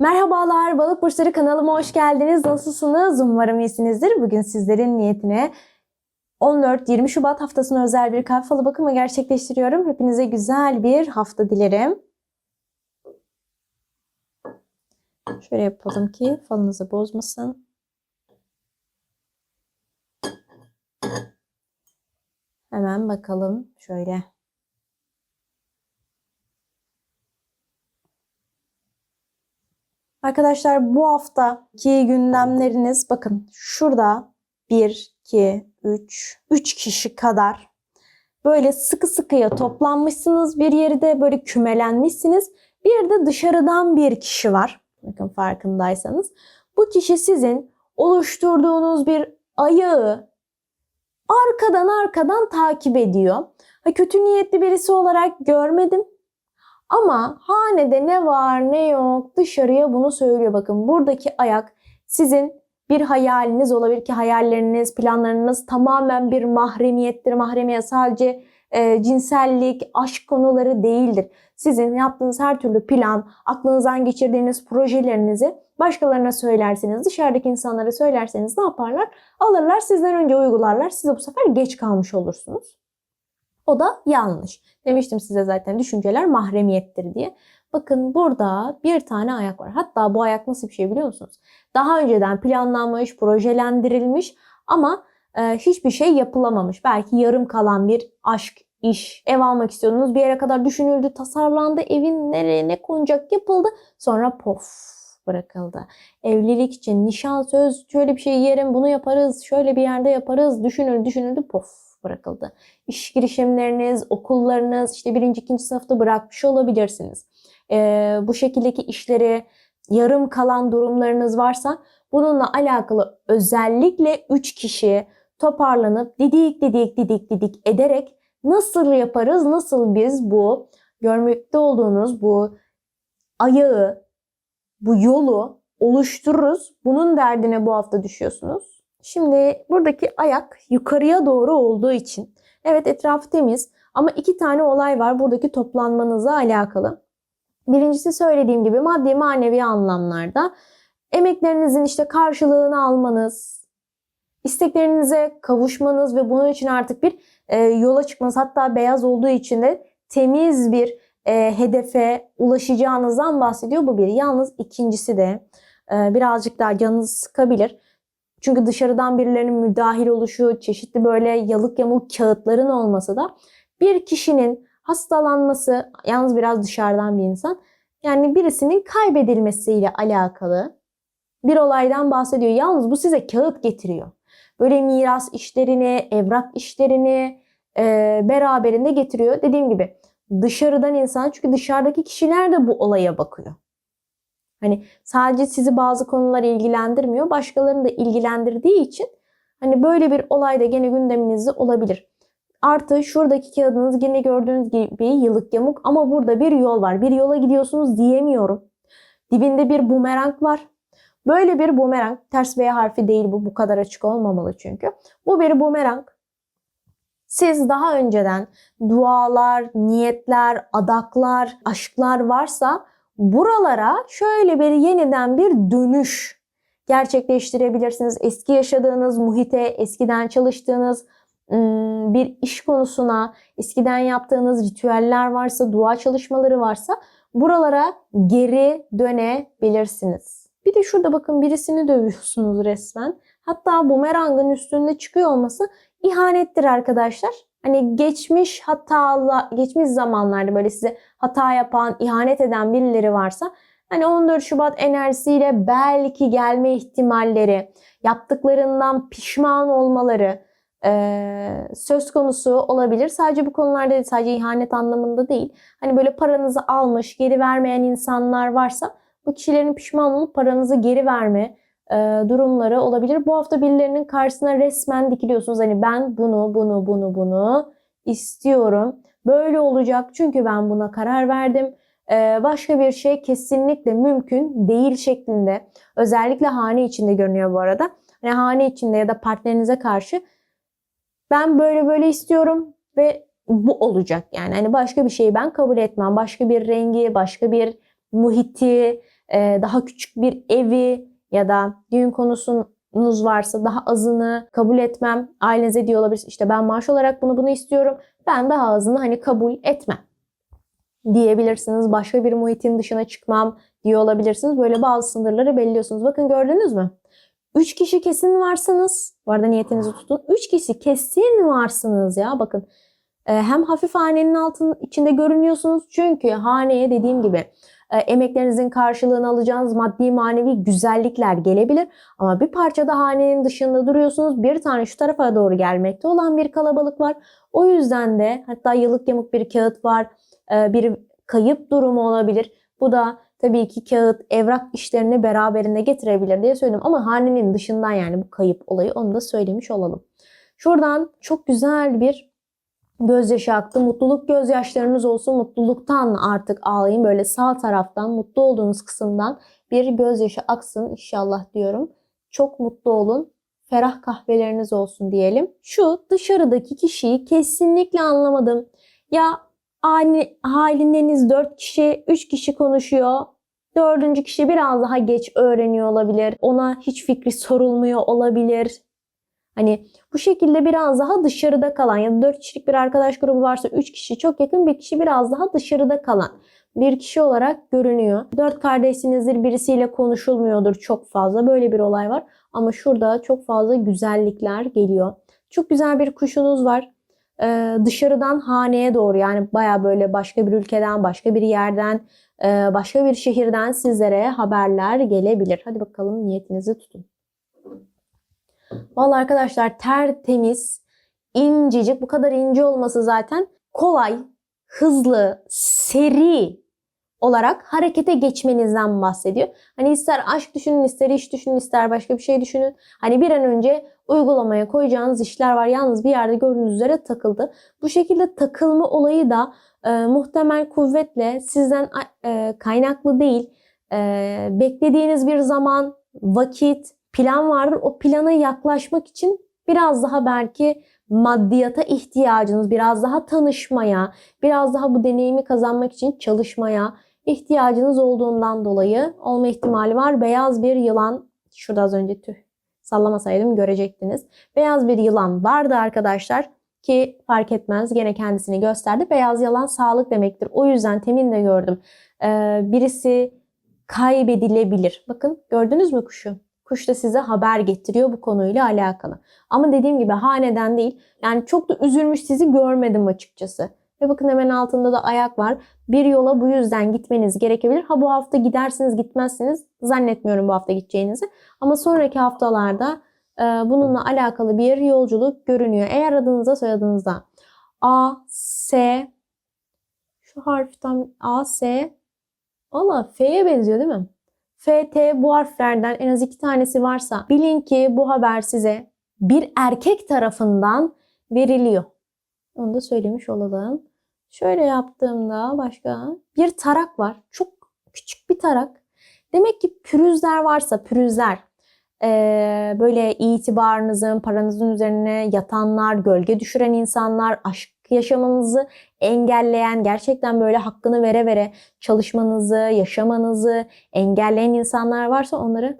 Merhabalar Balık Burçları kanalıma hoş geldiniz. Nasılsınız? Umarım iyisinizdir. Bugün sizlerin niyetine 14-20 Şubat haftasına özel bir kalp falı bakımı gerçekleştiriyorum. Hepinize güzel bir hafta dilerim. Şöyle yapalım ki falınızı bozmasın. Hemen bakalım şöyle. Arkadaşlar bu haftaki gündemleriniz bakın şurada 1, 2, 3, 3 kişi kadar böyle sıkı sıkıya toplanmışsınız bir yerde böyle kümelenmişsiniz. Bir de dışarıdan bir kişi var. Bakın farkındaysanız. Bu kişi sizin oluşturduğunuz bir ayağı arkadan arkadan takip ediyor. Ha, kötü niyetli birisi olarak görmedim. Ama hanede ne var ne yok dışarıya bunu söylüyor. Bakın buradaki ayak sizin bir hayaliniz olabilir ki hayalleriniz, planlarınız tamamen bir mahremiyettir. Mahremiye sadece e, cinsellik, aşk konuları değildir. Sizin yaptığınız her türlü plan, aklınızdan geçirdiğiniz projelerinizi başkalarına söylerseniz, dışarıdaki insanlara söylerseniz ne yaparlar? Alırlar, sizden önce uygularlar. Siz bu sefer geç kalmış olursunuz. O da yanlış. Demiştim size zaten düşünceler mahremiyettir diye. Bakın burada bir tane ayak var. Hatta bu ayak nasıl bir şey biliyor musunuz? Daha önceden planlanmış, projelendirilmiş ama e, hiçbir şey yapılamamış. Belki yarım kalan bir aşk, iş, ev almak istiyordunuz. Bir yere kadar düşünüldü, tasarlandı, evin nereye ne konacak yapıldı. Sonra pof bırakıldı. Evlilik için nişan söz şöyle bir şey yerim bunu yaparız, şöyle bir yerde yaparız, düşünüldü düşünüldü pof bırakıldı. İş girişimleriniz, okullarınız işte birinci, ikinci sınıfta bırakmış olabilirsiniz. Ee, bu şekildeki işleri yarım kalan durumlarınız varsa bununla alakalı özellikle 3 kişi toparlanıp didik didik didik didik ederek nasıl yaparız, nasıl biz bu görmekte olduğunuz bu ayağı, bu yolu oluştururuz. Bunun derdine bu hafta düşüyorsunuz. Şimdi buradaki ayak yukarıya doğru olduğu için evet etrafı temiz ama iki tane olay var buradaki toplanmanıza alakalı. Birincisi söylediğim gibi maddi manevi anlamlarda emeklerinizin işte karşılığını almanız, isteklerinize kavuşmanız ve bunun için artık bir e, yola çıkmanız hatta beyaz olduğu için de temiz bir e, hedefe ulaşacağınızdan bahsediyor bu bir. Yalnız ikincisi de e, birazcık daha canınızı sıkabilir. Çünkü dışarıdan birilerinin müdahil oluşu, çeşitli böyle yalık yamuk kağıtların olması da bir kişinin hastalanması, yalnız biraz dışarıdan bir insan, yani birisinin kaybedilmesiyle alakalı bir olaydan bahsediyor. Yalnız bu size kağıt getiriyor. Böyle miras işlerini, evrak işlerini e, beraberinde getiriyor. Dediğim gibi dışarıdan insan çünkü dışarıdaki kişiler de bu olaya bakıyor. Hani sadece sizi bazı konular ilgilendirmiyor, başkalarını da ilgilendirdiği için hani böyle bir olay da gene gündeminizde olabilir. Artı şuradaki kağıdınız yine gördüğünüz gibi yılık yamuk ama burada bir yol var. Bir yola gidiyorsunuz diyemiyorum. Dibinde bir bumerang var. Böyle bir bumerang, ters V harfi değil bu, bu kadar açık olmamalı çünkü. Bu bir bumerang. Siz daha önceden dualar, niyetler, adaklar, aşklar varsa buralara şöyle bir yeniden bir dönüş gerçekleştirebilirsiniz. Eski yaşadığınız muhite, eskiden çalıştığınız bir iş konusuna, eskiden yaptığınız ritüeller varsa, dua çalışmaları varsa buralara geri dönebilirsiniz. Bir de şurada bakın birisini dövüyorsunuz resmen. Hatta bumerangın üstünde çıkıyor olması ihanettir arkadaşlar. Hani geçmiş hatalı, geçmiş zamanlarda böyle size hata yapan, ihanet eden birileri varsa hani 14 Şubat enerjisiyle belki gelme ihtimalleri, yaptıklarından pişman olmaları e, söz konusu olabilir. Sadece bu konularda değil, sadece ihanet anlamında değil. Hani böyle paranızı almış, geri vermeyen insanlar varsa bu kişilerin pişman olup paranızı geri verme e, durumları olabilir. Bu hafta birilerinin karşısına resmen dikiliyorsunuz. Hani ben bunu, bunu, bunu, bunu istiyorum. Böyle olacak çünkü ben buna karar verdim. Ee, başka bir şey kesinlikle mümkün değil şeklinde. Özellikle hane içinde görünüyor bu arada. Yani hane içinde ya da partnerinize karşı ben böyle böyle istiyorum ve bu olacak yani. Hani başka bir şeyi ben kabul etmem. Başka bir rengi, başka bir muhiti, e, daha küçük bir evi ya da düğün konusunuz varsa daha azını kabul etmem. Ailenize diyor olabilir işte ben maaş olarak bunu bunu istiyorum. Ben daha azını hani kabul etmem diyebilirsiniz. Başka bir muhitin dışına çıkmam diyor olabilirsiniz. Böyle bazı sınırları belirliyorsunuz. Bakın gördünüz mü? 3 kişi kesin varsınız. Bu arada niyetinizi tutun. 3 kişi kesin varsınız ya. Bakın e, hem hafif hanenin altının içinde görünüyorsunuz. Çünkü haneye dediğim gibi emeklerinizin karşılığını alacağınız maddi manevi güzellikler gelebilir. Ama bir parça da hanenin dışında duruyorsunuz. Bir tane şu tarafa doğru gelmekte olan bir kalabalık var. O yüzden de hatta yıllık yamuk bir kağıt var. E, bir kayıp durumu olabilir. Bu da tabii ki kağıt, evrak işlerini beraberinde getirebilir diye söyledim. Ama hanenin dışından yani bu kayıp olayı onu da söylemiş olalım. Şuradan çok güzel bir gözyaşı aktı. Mutluluk gözyaşlarınız olsun. Mutluluktan artık ağlayın. Böyle sağ taraftan mutlu olduğunuz kısımdan bir gözyaşı aksın inşallah diyorum. Çok mutlu olun. Ferah kahveleriniz olsun diyelim. Şu dışarıdaki kişiyi kesinlikle anlamadım. Ya ani, halindeniz 4 kişi, 3 kişi konuşuyor. Dördüncü kişi biraz daha geç öğreniyor olabilir. Ona hiç fikri sorulmuyor olabilir. Hani bu şekilde biraz daha dışarıda kalan ya da 4 kişilik bir arkadaş grubu varsa 3 kişi çok yakın bir kişi biraz daha dışarıda kalan bir kişi olarak görünüyor. 4 kardeşsinizdir birisiyle konuşulmuyordur çok fazla böyle bir olay var. Ama şurada çok fazla güzellikler geliyor. Çok güzel bir kuşunuz var. Ee, dışarıdan haneye doğru yani baya böyle başka bir ülkeden, başka bir yerden, e, başka bir şehirden sizlere haberler gelebilir. Hadi bakalım niyetinizi tutun. Vallahi arkadaşlar tertemiz, incecik, bu kadar ince olması zaten kolay, hızlı, seri olarak harekete geçmenizden bahsediyor. Hani ister aşk düşünün, ister iş düşünün, ister başka bir şey düşünün. Hani bir an önce uygulamaya koyacağınız işler var. Yalnız bir yerde gördüğünüz üzere takıldı. Bu şekilde takılma olayı da e, muhtemel kuvvetle sizden e, kaynaklı değil. E, beklediğiniz bir zaman, vakit, plan vardır. O plana yaklaşmak için biraz daha belki maddiyata ihtiyacınız, biraz daha tanışmaya, biraz daha bu deneyimi kazanmak için çalışmaya ihtiyacınız olduğundan dolayı olma ihtimali var. Beyaz bir yılan, şurada az önce tüh sallamasaydım görecektiniz. Beyaz bir yılan vardı arkadaşlar ki fark etmez gene kendisini gösterdi. Beyaz yılan sağlık demektir. O yüzden temin de gördüm. Ee, birisi kaybedilebilir. Bakın gördünüz mü kuşu? Kuş da size haber getiriyor bu konuyla alakalı. Ama dediğim gibi haneden değil. Yani çok da üzülmüş sizi görmedim açıkçası. Ve bakın hemen altında da ayak var. Bir yola bu yüzden gitmeniz gerekebilir. Ha bu hafta gidersiniz gitmezsiniz zannetmiyorum bu hafta gideceğinizi. Ama sonraki haftalarda e, bununla alakalı bir yolculuk görünüyor. Eğer adınıza soyadınıza A, S şu harften A, S Valla F'ye benziyor değil mi? F, T bu harflerden en az iki tanesi varsa bilin ki bu haber size bir erkek tarafından veriliyor. Onu da söylemiş olalım. Şöyle yaptığımda başka bir tarak var. Çok küçük bir tarak. Demek ki pürüzler varsa pürüzler ee, böyle itibarınızın, paranızın üzerine yatanlar, gölge düşüren insanlar, aşk yaşamanızı engelleyen, gerçekten böyle hakkını vere vere çalışmanızı, yaşamanızı engelleyen insanlar varsa onları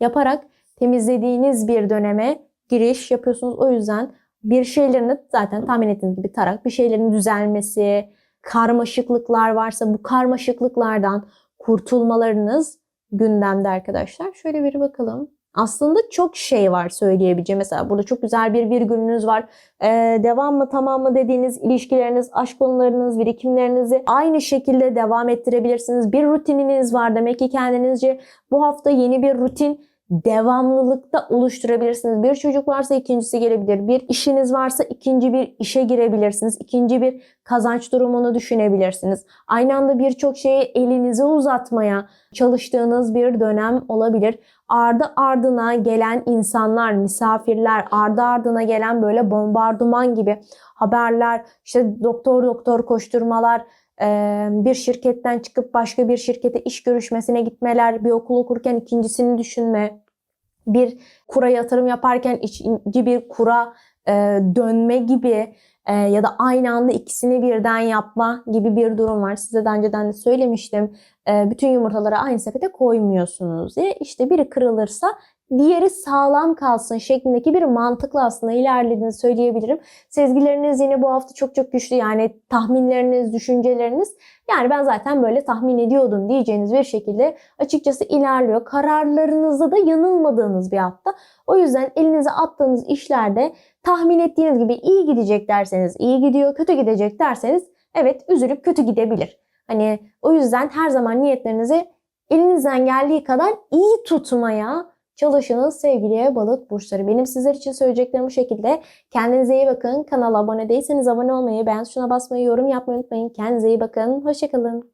yaparak temizlediğiniz bir döneme giriş yapıyorsunuz. O yüzden bir şeylerin zaten tahmin ettiğiniz gibi tarak bir şeylerin düzelmesi, karmaşıklıklar varsa bu karmaşıklıklardan kurtulmalarınız gündemde arkadaşlar. Şöyle bir bakalım. Aslında çok şey var söyleyebileceğim. Mesela burada çok güzel bir virgülünüz var. Ee, devam mı tamam mı dediğiniz ilişkileriniz, aşk konularınız, birikimlerinizi aynı şekilde devam ettirebilirsiniz. Bir rutininiz var demek ki kendinizce bu hafta yeni bir rutin devamlılıkta oluşturabilirsiniz. Bir çocuk varsa ikincisi gelebilir. Bir işiniz varsa ikinci bir işe girebilirsiniz. İkinci bir kazanç durumunu düşünebilirsiniz. Aynı anda birçok şeye elinizi uzatmaya çalıştığınız bir dönem olabilir. Ardı ardına gelen insanlar, misafirler, ardı ardına gelen böyle bombardıman gibi haberler, işte doktor doktor koşturmalar, bir şirketten çıkıp başka bir şirkete iş görüşmesine gitmeler, bir okul okurken ikincisini düşünme, bir kura yatırım yaparken ikinci bir kura dönme gibi ya da aynı anda ikisini birden yapma gibi bir durum var. Size daha önceden de söylemiştim. Bütün yumurtaları aynı sepete koymuyorsunuz diye. İşte biri kırılırsa diğeri sağlam kalsın şeklindeki bir mantıkla aslında ilerlediğini söyleyebilirim. Sezgileriniz yine bu hafta çok çok güçlü yani tahminleriniz, düşünceleriniz yani ben zaten böyle tahmin ediyordum diyeceğiniz bir şekilde açıkçası ilerliyor. Kararlarınızda da yanılmadığınız bir hafta. O yüzden elinize attığınız işlerde tahmin ettiğiniz gibi iyi gidecek derseniz iyi gidiyor, kötü gidecek derseniz evet üzülüp kötü gidebilir. Hani o yüzden her zaman niyetlerinizi elinizden geldiği kadar iyi tutmaya çalışınız sevgili balık burçları. Benim sizler için söyleyeceklerim bu şekilde. Kendinize iyi bakın. Kanala abone değilseniz abone olmayı, beğen tuşuna basmayı, yorum yapmayı unutmayın. Kendinize iyi bakın. Hoşçakalın.